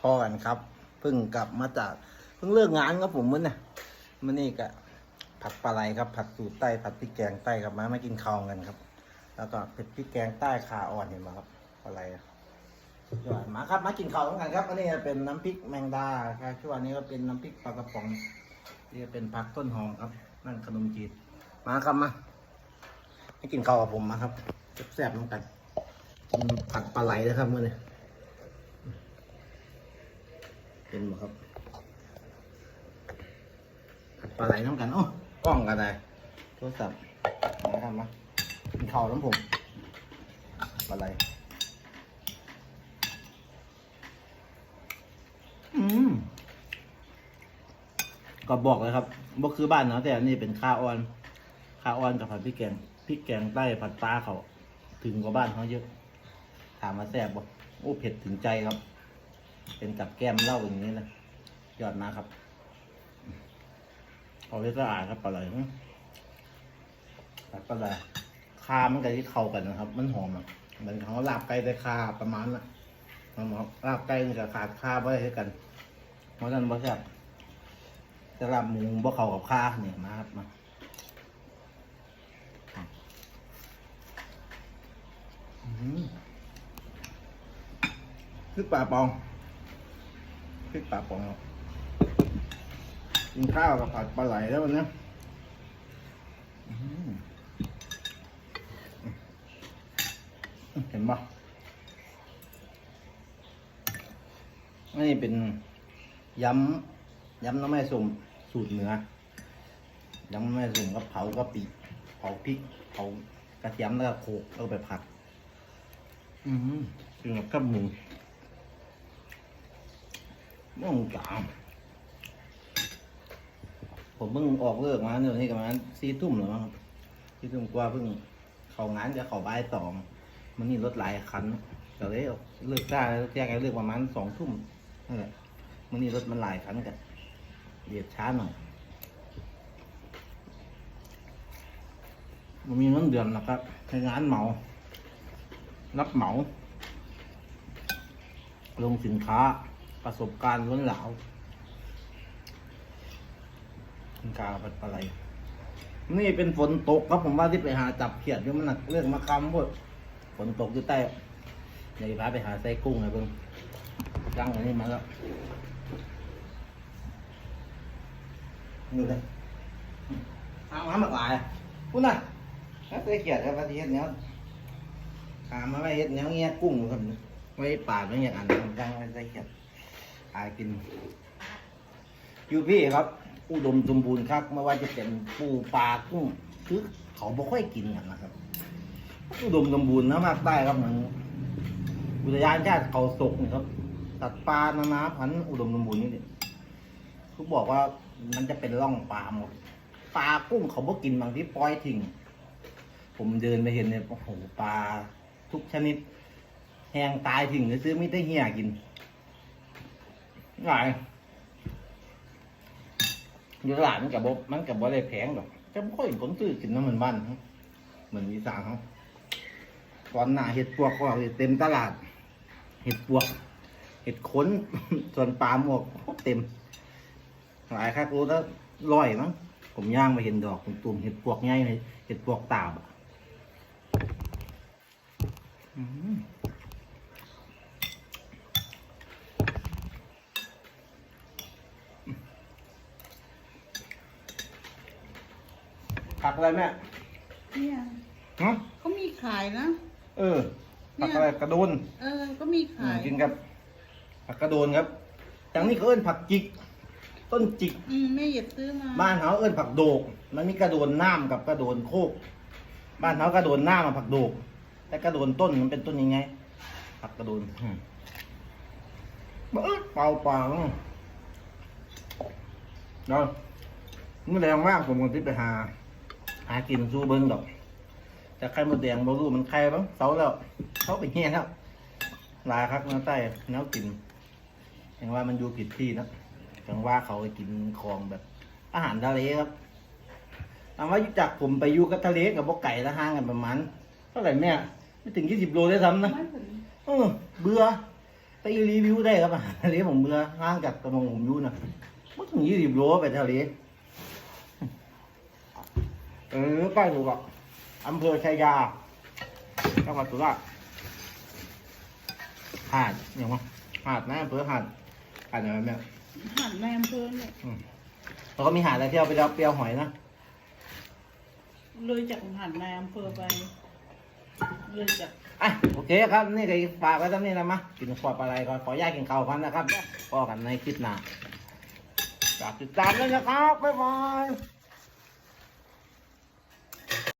พอกันครับ เพิ่งกลับมาจาก เพิ่งเลิกงานครับผมมื้อเนี่ยมื้อนี้ก็ผัดปลาไหลครับ ผัดสูตรใต้ผัดพริกแกงใต้ครับมามากินข้าวกันครับ แล้วก็เผ็ดพริกแกงใต้ขาอ่อนเห็นไหมครับปลาไหลสุดยอดมาครับมากินข้าวกันครับอันนี้เป็นน้ำพริกแมงดาครับช่วงนี้ก็เป็นน้ำพริกปลากระป๋องนี่เป็นผักต้นหอมครับ นั่นขนมจีนมาครับมาให้กินข้าวกับผมมาครับแซ่บๆน้ำกันผัดปลาไหลนะครับเมื้อนี้ เป็นบ่ครับปลาไหลน้ำกันโอ้กล้องกันได้โทรศัพท์มาทำมากินข้าวน้ำผมปลาไหลอืมก็บอกเลยครับบ่คือบ้านเนาะแต่อันนี้เป็นข้าวอ่อนข้าวอ่อนกับผัดพริกแกงพริกแกงใต้ผัดปลาเขา ถึงกว่าบ้านเขาเยอะ ถามมาแซ่บบ่โอ้เผ็ดถึงใจครับ เป็นกับแก้มเหล้าอย่างนี้นะยอดมากครับเอาไว้สะอาดครับปลาไหลอื้อตัดปลาไหลคามันกับที่เข้ากันนะครับ มันหอมอะเหมือนเขาลาบไก่แต่คาประมาณน่ะมันบอกลาบไก่มันกับขาดคาไว้ให้กัน เพราะฉะนั้นบ่แซ่บแต่ลาบหมูบ่เข้ากับคาเนี่ยมาครับมาคือปลาปอง พริกปลาปองครับกินข้าวกับผัดปลาไหลแล้ววันนี้เห็นปะนี่เป็นยำยำน้ำแม่ส้มสูตรเหนือยำน้ำแม่ส้มกับเผากะปิเผาพริกเผากระเทียมแล้วก็โขกแล้วไปผัด อือหือกินกับข้าวหมู ม่วงกามผมเพิ่งออกเลิกมาเนี่ยนี่ประมาณสี่ทุ่มหรือมั้งครับสี่ทุ่มกว่าเพิ่งเข้างานจะเข้าบ่ายสองมันนี่รถหลายคันก็เลยเลิกได้แล้วแจ้งให้เลิกประมาณสองทุ่มนั่นแหละมันนี่รถมันหลายคันกันเดียดช้าหน่อยมันมีเงินเดือนนะครับให้งานเหมา รับเหมา ลงสินค้า ประสบการณ์ล้นหลาวคุณกาปัดปลาไหลนี่เป็นฝนตกครับผมว่าที่ไปหาจับเขียดอยู่มันหนักเรื่องมาคำพวกฝนตกอยู่ใต้เดี๋ยวพาไปหาไส้กุ้งไงเพิ่งย่างอันนี้มาแล้วนี่เลยเอามาหมากหลายพูดน่ะแล้วไส้เขียดครับวันที่เฮ็ดเนี้ยหามาไว้เฮ็ดเนี้ยเงี้ยกุ้งครับไว้ปาดไว้อย่างอันนั้นย่างไว้ไส้เขียด หากินอยู่พี่ครับ อุดมสมบูรณ์ครับไม่ว่าจะเป็นปูปลากุ้งคือเขาบ่ค่อยกินกันนะครับ อุดมสมบูรณ์นะมากใต้ครับเหมือนอุทยานชาติเขาศกนี่ครับสัตว์ปลานานาพันธุ์อุดมสมบูรณ์นี่ดิเขาบอกว่ามันจะเป็นร่องปลาหมดปลากุ้งเขาบ่กินบางที่ปล่อยทิ้งผมเดินไปเห็นเนี่ยโอ้โหปลาทุกชนิด แห้งตายทิ้งหรือซื้อไม่ได้เหี้ยกิน หลายอยู่ตลาดมันกับบมันกับบ่ได้แพงดอกจะไม่ค่อยเห็นคนซื้อกินน้ำมันบ้านเขาเหมือนอีสานเขาตอนหน้าเห็ดปวกก็เต็มตลาด เห็ดปวก เห็ดขน ส่วนปลาหมวกเต็ม หลายครับรู้แล้วลอยมั้งผมย่างมาเห็นดอกตุ่มเห็ดปวกง่ายเลยเห็ดปวกตาบอะ อืมผักอะไรแม่เนี่ยฮะเขามีขายนะ เออ ผักอะไรกระโดนเออ ก็มีอืขามย กินกับ ผักกระโดนครับอย่างนี้เขาเอิ้นผักจิก ต้นจิก อืมแม่หยิบซื้อมาบ้านเขาเอิ้นผักโดก มันมีกระโดนน้ำกับกระโดนโคก บ้านเขากระโดนน้ำกับผักโดก แต่กระโดนต้นมันเป็นต้นยังไง ผักกระโดนอืมเบ้อเปล่าเปล่าเนาะมันแรงมากผมคนที่ไปหา หากินสู้เบิ้งดอกแต่ไข่มดแดงบ่รู้มันไข่บ้างเสาแล้วเขาไปเงี้ยแล้วลาครับน้าใต้แนวกินอย่างว่ามันอยู่ผิดที่นะอย่างว่าเขาไปกินของแบบ อาหารทะเลครับถามว่าจากผมไปอยู่กับทะเลกับบกไก่ละห่างกันประมาณเท่าไหร่แม่ไม่ถึงยี่สิบโลได้ซ้ำนะเออเบื่อไปรีวิวได้ครับอาหารทะเลผมเบื่อห่างจากตะมงผมอยู่นะไม่ถึงยี่สิบโลไปทะเล ออใกล้ถูกอะอำเภอชัยยาจังหวัดสุราษฎร์หาดอย่างวะหาดนะอำเภอหาดหาดอะไรแบบเนี้ยหันในอำเภอเนี่ยแล้วก็มีหาดอะไรที่เราไปรับเปรียวหอยนะเลยจากหันในอำเภอไปเลยจากอะโอเคครับนี่ก็ฝากไว้ตรงนี้นะมะกินขวดปลาไหลก่อนขออนุญาตกินข้าวกันนะครับพอกันในคลิปหน้าฝากติดตามด้วยนะครับบ๊ายบาย